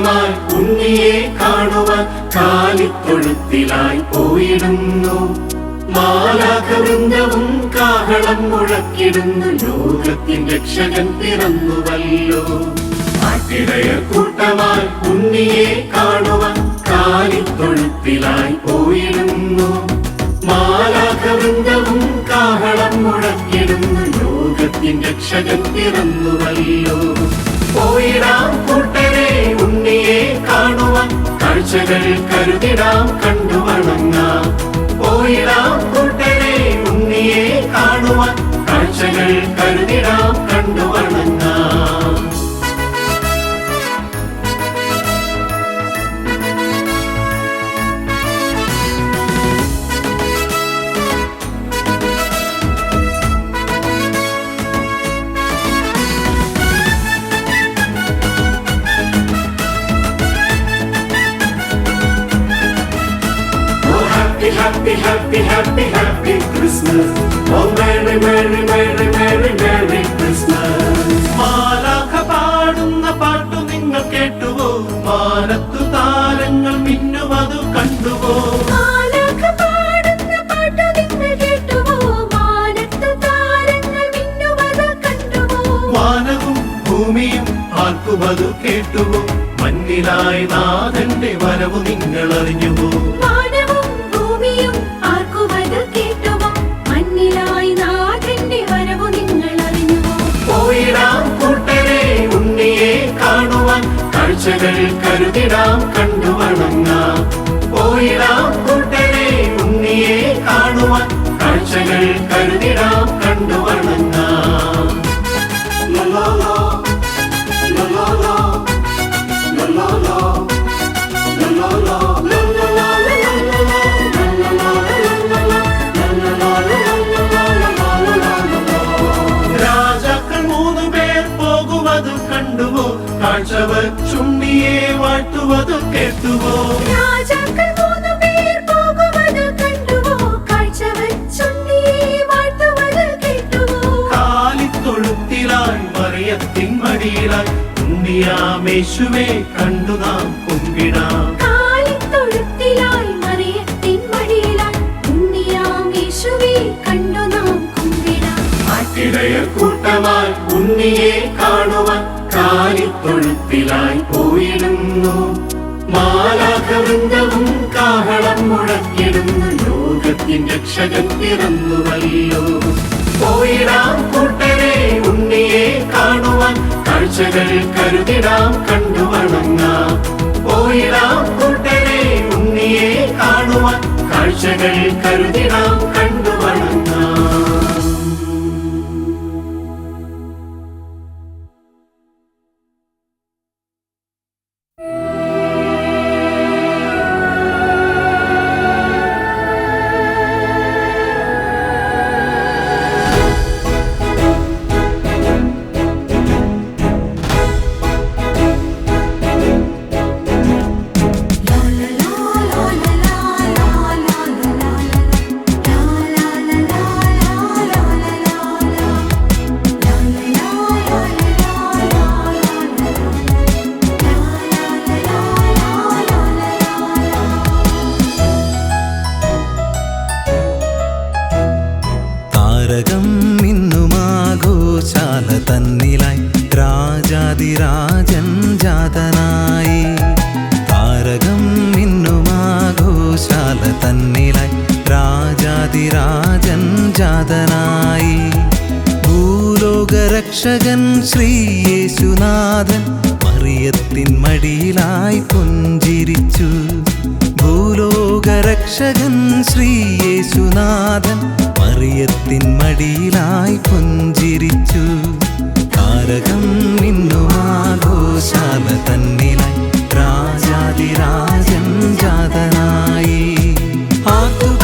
കൂട്ടമായി ഉണ്ണിയെ കാണുവാൻ കാലിത്തൊഴുത്തിലായി പോയിടുന്നു. മാലാഖവൃന്ദവും കാഹളം മുഴക്കിടുന്നു. ലോകത്തിൻ രക്ഷകൻ പിറന്നുവല്ലോ. ആട്ടിടയർ കൂട്ടമായി ഉണ്ണിയെ കാണുവാൻ കാലിത്തൊഴുത്തിലായി പോയിടുന്നു. മാലാഖവൃന്ദവും കാഹളം മുഴക്കിടുന്നു. ലോകത്തിൻ രക്ഷകൻ പിറന്നുവല്ലോ. പോയിടാം കൂട്ടരെ ഉണ്ണിയെ കാണുവാൻ കാഴ്ചകൾ കരുതിടാം കണ്ടു വണങ്ങാം പോയിടാം കൂട്ടരെ ഉണ്ണിയെ കാണുവാൻ കാഴ്ചകൾ കരുതിടാം കണ്ടു വണങ്ങാം happy, happy, Christmas. Oh, Merry, Merry, Merry, Merry, Merry Christmas. മാലാഖ പാടുന്ന പാട്ടു നിങ്ങൾ കേട്ടുവോ മാനത്തു താരങ്ങൾ മിന്നുവതു കണ്ടുവോ മാലാഖ പാടുന്ന പാട്ടു നിങ്ങൾ കേട്ടുവോ? മാനത്തു താരങ്ങൾ മിന്നുവത് കണ്ടുവോ? വാനവും ഭൂമിയും ആർക്കുമതു കേട്ടുവോ മഞ്ഞിലായി നാഥന്റെ വരവ് നിങ്ങൾ അറിഞ്ഞുവോ കാഴ്ചകൾ കരുതിടാം കണ്ടു വണങ്ങാം പോയിടാം കൂട്ടരെ ഉണ്ണിയെ കാണുവാൻ. കാഴ്ചകൾ കരുതിടാം വാഴ്ത്തുവത് കേട്ടുവോ? കാലിത്തൊഴുത്തിലായി മറിയത്തിൻ മടിയിലായി ഉണ്ണിയാമേശുവെ കണ്ടു നാം കുമ്പിടാം. കൂട്ടമായി ഉണ്ണിയെ കാണുവാൻ കാലിത്തൊഴുത്തിലായി പോയിടുന്നു. മാലാകവൃന്ദവും കാഹളം മുഴക്കിടുന്നു ലോകത്തിൻ രക്ഷകൻ പിറന്നുവല്ലോ. പോയിടാം കൂട്ടരെ ഉണ്ണിയെ കാണുവാൻ. കാഴ്ചകൾ കരുതിടാം കണ്ടു വണങ്ങാം പോയിടാം കൂട്ടരെ ഉണ്ണിയെ കാണുവാൻ. കാഴ്ചകൾ കരുതിടാം കണ്ടു മറിയത്തിൻ മടിയിലായി പുഞ്ചിരിച്ചു. ഭൂലോകരക്ഷകൻ ശ്രീയേശുനാഥൻ മറിയത്തിൻ മടിയിലായി പുഞ്ചിരിച്ചു. താരകം മിന്നുമാഘോഷാല തന്നിലായി. രാജാതിരാജൻ ജാതനായി. ആത്തുപാടിയാമാലാകവൃന്ദം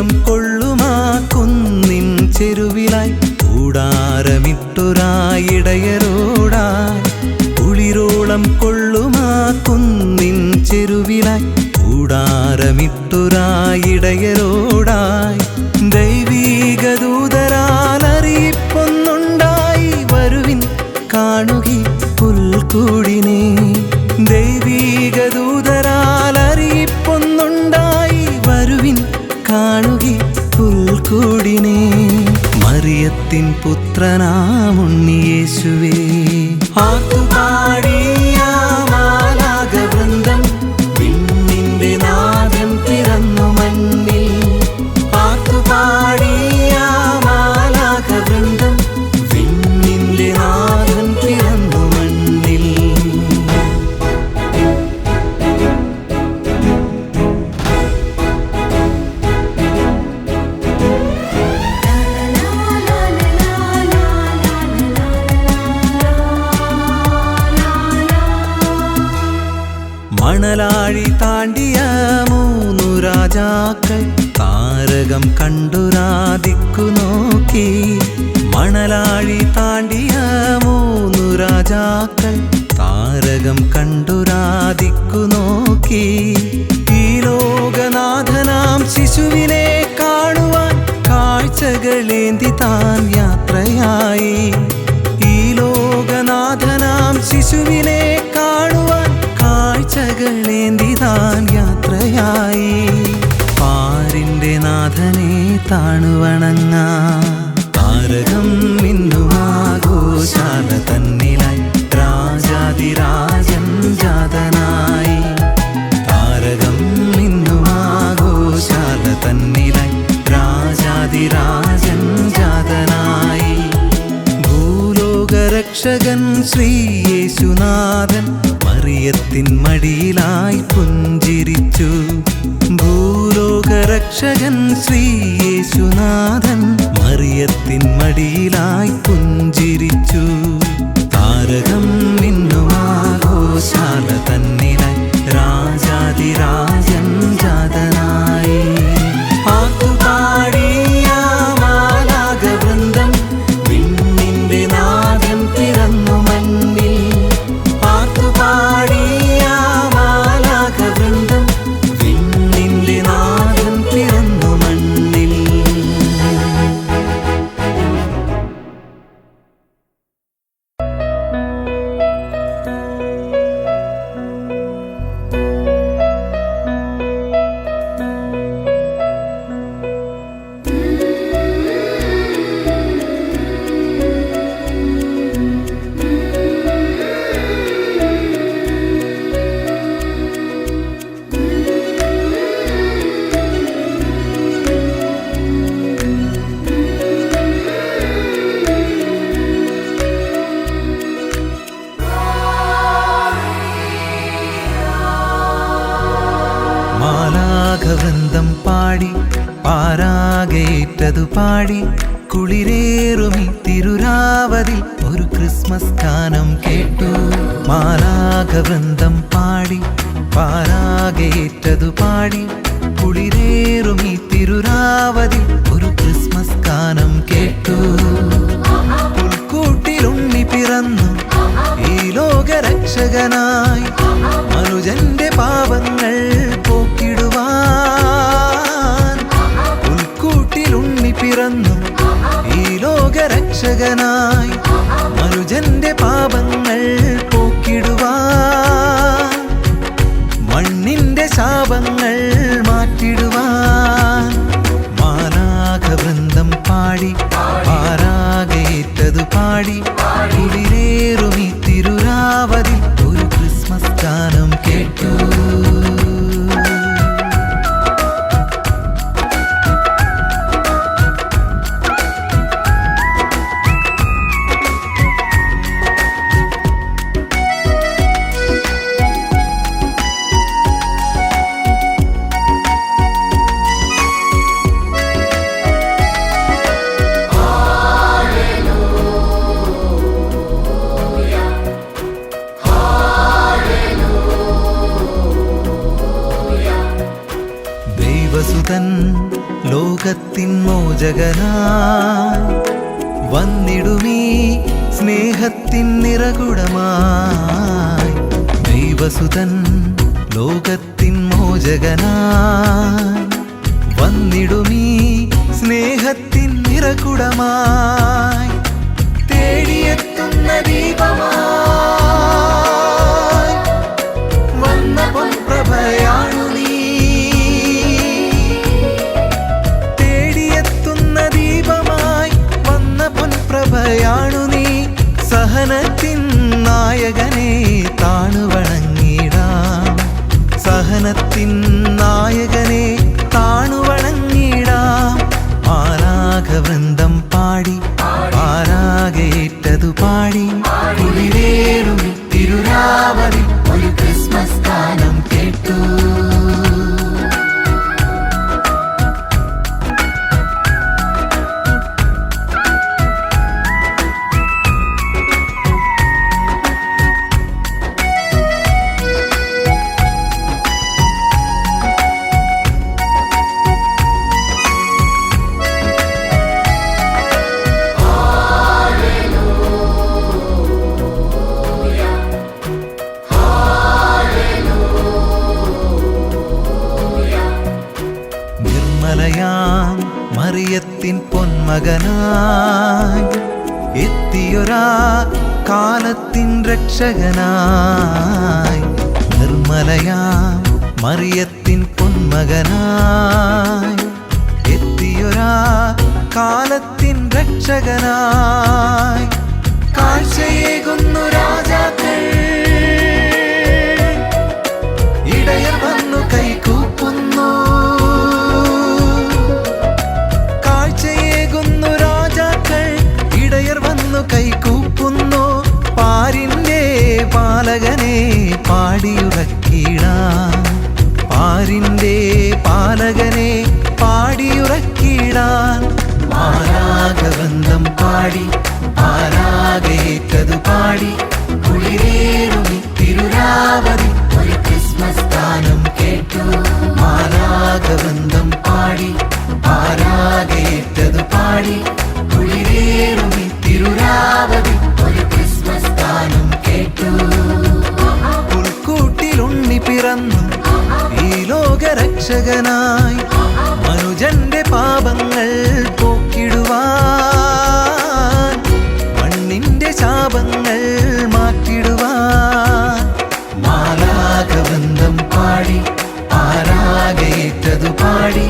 കുളിരോളം കൊള്ളുമാ കുന്നിൻ ചെരുവിലായി കൂടാരമിട്ടൊരായിടയരോടായി കുളിരോളം കൊള്ളുമാ കുന്നിൻ ചെരുവിലായി കൂടാരമിട്ടൊരായിടയരോടായി. ദൈവീക വരുവിൻ കാണുകി പുൽക്കൂടിനെ. പുത്രനാമുണ്ണിയേശുവേ കാഴ്ചകളേന്തി താൻ യാത്രയായി. പാരിന്റെ നാഥനെ താണുവണങ്ങ. താരകം മിന്നുമാഘോഷാല തന്നിലായി രാജാതിരാജൻ ജാതനായി. താരകം മിന്നുമാഘോഷാല തന്നിലായി രാജാതിരാജൻ ജാതനായി. ഭൂലോകരക്ഷകൻ ശ്രീയേശുനാഥൻ മറിയത്തിൻ മടിയിലായി പുഞ്ചിരിച്ചു. ഭൂലോകരക്ഷകൻ ശ്രീയേശുനാഥൻ മറിയത്തിൻ മടിയിലായി പുഞ്ചിരിച്ചു. താരകം മിന്നുമാഘോഷാല തന്നിലായി രാജാതിരാജൻ പാരാകേറ്റതു പാടി കുളിരേറുമി തിരുരാവതിൽ ഒരു ക്രിസ്മസ് ഗാനം കേട്ടു. മാലാഘവൃന്ദം പാടി പാരാകേറ്റതു പാടി കുളിരേറുമി തിരുരാവതിൽ ഒരു ക്രിസ്മസ് ഗാനം കേട്ടു. പുൽക്കൂട്ടിലുണ്ണി പിറന്നു ഈ ലോകരക്ഷകനായി മനുജന്റെ പാപങ്ങൾ പോക്കിടുവാൻ പിറന്നു ഈ ലോകരക്ഷകനായി മനുജന്റെ പാപങ്ങൾ പോക്കിടുവാൻ. മണ്ണിന്റെ ശാപങ്ങൾ മാറ്റിടുവാൻ. മാനാകവൃന്ദം പാടി പാരാകേറ്റതു പാടി കുളിരേറുമി തിരുരാവതി ഒരു ക്രിസ്മസ് രക്ഷകനായി നിർമ്മലയാം മറിയത്തിൻ പൊന്മകനായി എത്തിയൊരാ കാലത്തിൻ രക്ഷകനായി കാഴ്ചയേകുന്നു രാജാക്കൾ പാലകനെ പാടിയുറക്കിടാം. പാരിന്റെ പാലകനെ പാടിയുറക്കിടാൻ മാരാഗബന്ധം പാടി ആരാഗേറ്റത് പാടി കുളിരേറുമി തിരുരാവതി ഒരു ക്രിസ്മസ് ഗാനം കേട്ടു. മാരാഗബന്ധം പാടി ആരാഗേറ്റത് പാടി കുളിരേറുമി തിരുരാവതി ഒരു ക്രിസ്മസ് ഗാനം കേട്ടു. പിറന്നു. ഈ ലോകരക്ഷകനായി മനുജന്റെ പാപങ്ങൾ പോക്കിടുവാൻ മണ്ണിന്റെ ശാപങ്ങൾ മാറ്റിടുവാൻ. മാലാകബന്ധം പാടി ആരാകേറ്റതു പാടി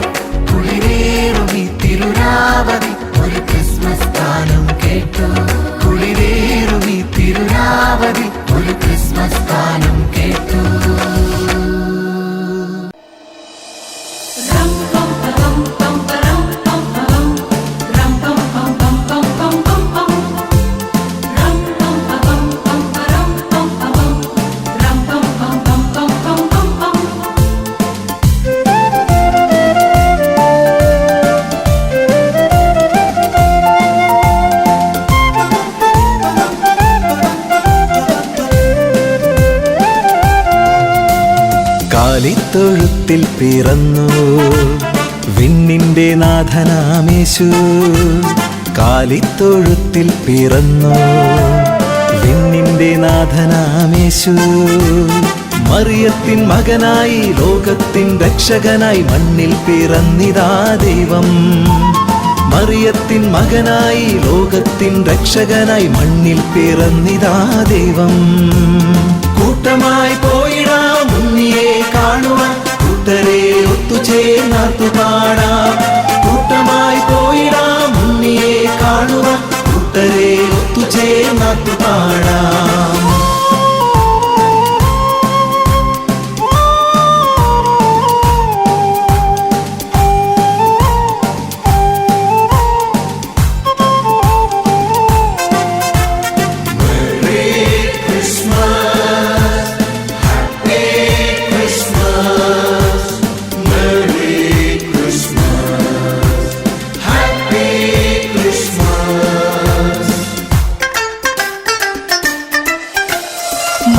കുളിരേറുമി തിരുരാവതി ഒരു ക്രിസ്മസ് ഗാനം കേട്ടു. കുളിരേറുമി തിരുരാവതി ഒരു ക്രിസ്മസ് ഗാനം കേട്ടു. കാലിത്തൊഴുത്തിൽ പിറന്നു. വിണ്ണിന്റെ നാഥനാമേശു. കാലിത്തൊഴുത്തിൽ പിറന്നു. വിണ്ണിന്റെ നാഥനാമേശു. മറിയത്തിൻ മകനായി ലോകത്തിൻ രക്ഷകനായി മണ്ണിൽ പിറന്നിതാ ദൈവം. മറിയത്തിൻ മകനായി ലോകത്തിൻ രക്ഷകനായി മണ്ണിൽ പിറന്നിതാ ദൈവം. കൂട്ടമായി പോയിടാം ഒത്തുചേർന്നാത്തു പാടാം കൂട്ടമായി പോയിടാം ഉണ്ണിയെ കാണുക കൂട്ടരെ ഒത്തുചേർന്നാത്തു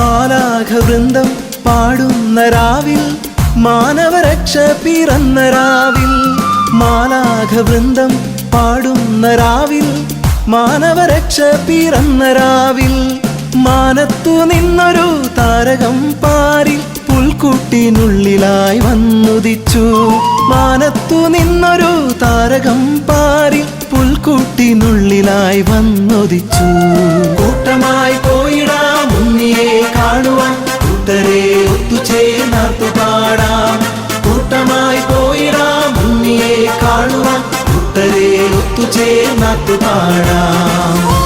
മാലാഘവൃന്ദം പാടുന്ന രാവിൽ മാനവരക്ഷ പിറന്ന രാവിൽ. മാലാഘവൃന്ദം പാടുന്ന രാവിൽ മാനവരക്ഷ പിറന്ന രാവിൽ. മാനത്തു നിന്നൊരു താരകം പാരിൽ പുൽക്കുട്ടിനുള്ളിലായി വന്നുദിച്ചു. മാനത്തു നിന്നൊരു താരകം പാരിൽ പുൽക്കുട്ടിനുള്ളിലായി വന്നുദിച്ചു. കൂട്ടമായി പോയിടാമോ? ഉണ്ണിയെ കാണുവാൻ കൂട്ടരെ ഒത്തുചേർന്നു പാടാം. കൂട്ടമായി പോയിടാം ഉണ്ണിയെ കാണുവാൻ കൂട്ടരെ ഒത്തുചേർന്നു പാടാം.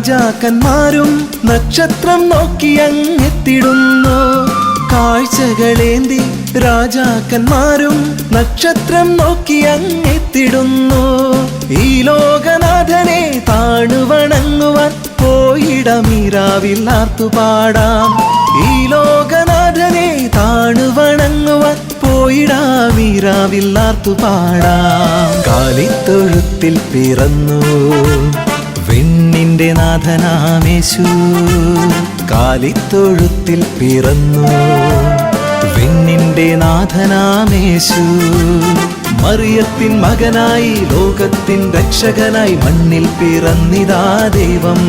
രാജാക്കന്മാരും നക്ഷത്രം നോക്കി അങ്ങെത്തിടുന്നു. കാഴ്ചകളേന്തി രാജാക്കന്മാരും നക്ഷത്രം നോക്കി അങ്ങെത്തിടുന്നു. ഈ ലോകനാഥനെ താണുവണങ്ങുവാൻ പോയിടമീരാവിൽ പാടാം. ഈ ലോകനാഥനെ താണുവണങ്ങുവാൻ പോയിടാമീരാവിൽ പാടാം. കാലിത്തൊഴുത്തിൽ പിറന്നു. വെണ്ണിന്റെ നാഥനാമേശു കാലിത്തൊഴുത്തിൽ പിറന്നു. വെണ്ണിന്റെ നാഥനാമേശു മറിയത്തിൻ മകനായി ലോകത്തിൻ രക്ഷകനായി മണ്ണിൽ പിറന്നിതാ ദൈവം.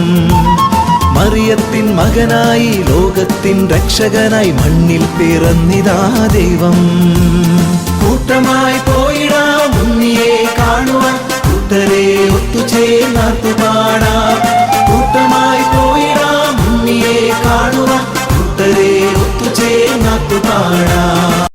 മറിയത്തിൻ മകനായി ലോകത്തിൻ രക്ഷകനായി മണ്ണിൽ പിറന്നിതാ ദൈവം. കൂട്ടമായി പോയിടാം മുന്നിയെ കാണുവാൻ. കൂട്ടരെ ഒത്തുചേർന്നു പാടാം കൂട്ടമായി പോയിടാം ഉണ്ണിയെ കാണുക. കൂട്ടരെ ഒത്തുചേർന്നു പാടാം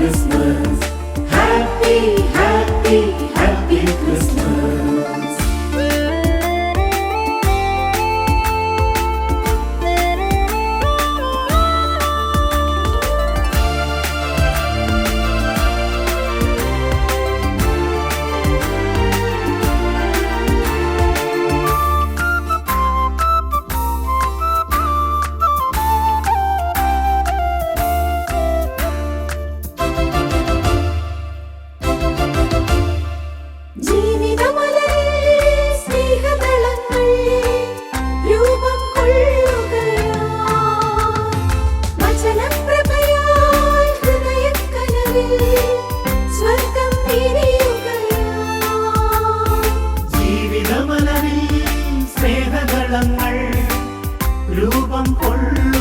Christmas. രൂപം കൊള്ളും.